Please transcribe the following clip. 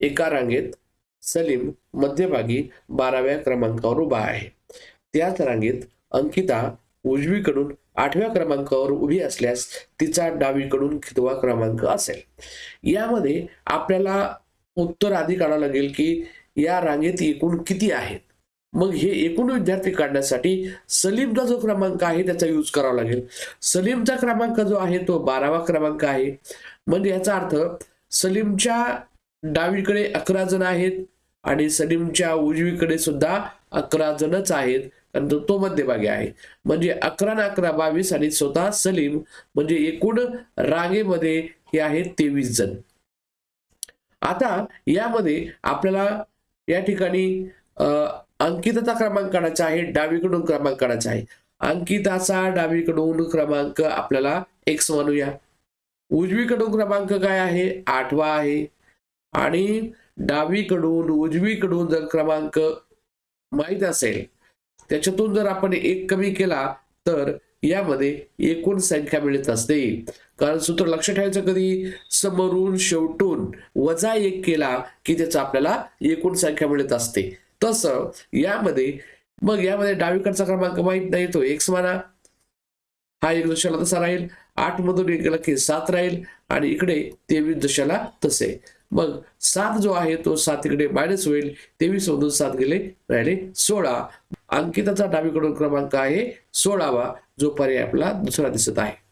एका रांगेत सलीम मध्यभागी बाराव्या क्रमांकावर उभा आहे. त्याच रांगेत अंकिता उजवीकडून आठव्या क्रमांकावर उभी असल्यास तिचा डावीकडून कितवा क्रमांक असेल. यामध्ये आपल्याला उत्तर आधी काढावं लागेल की या रांगेत एकूण किती आहेत? मग हे एकूण विद्यार्थी काढण्यासाठी सलीमचा जो क्रमांक आहे त्याचा यूज करावा लागेल. सलीमचा क्रमांक जो आहे तो बारावा क्रमांक आहे. म्हणजे याचा अर्थ सलीमच्या डावीकडे अकरा जण आहेत आणि सलीमच्या उजवीकडे सुद्धा अकरा जणच आहेत. कारण तो- मध्यभागी आहे. म्हणजे अकरा ना अकरा बावीस आणि स्वतः सलीम म्हणजे एकूण रांगेमध्ये हे आहेत तेवीस जण. आता यामध्ये आपल्याला या ठिकाणी अंकिताचा क्रमांक काढायचा आहे डावीकडून क्रमांक काढायचा आहे. अंकिताचा डावीकडून क्रमांक आपल्याला एक्स म्हणूया उजवीकडून क्रमांक काय आहे? आठवा आहे. आणि डावीकडून उजवीकडून जर क्रमांक माहीत असेल त्याच्यातून जर आपण एक कमी केला तर यामध्ये एकूण संख्या मिळत असते. कारण सूत्र लक्ष ठेवायचं कधी? समोरून शेवटून वजा एक केला की त्याचा आपल्याला एकूण संख्या मिळत असते. तसं यामध्ये मग यामध्ये डावीकडचा क्रमांक माहीत नाही तो एक्स म्हणा हा एक दशाला तसा राहील. आठ मधून एक गेला की सात राहील. आणि इकडे तेवीस दशाला तसे. मग सात जो आहे तो सात इकडे मायनस होईल. तेवीस मधून सात गेले राहिले सोळा. अंकिताचा डावीकडून क्रमांक आहे सोळावा जो पर्याय आपला दुसरा दिसत आहे.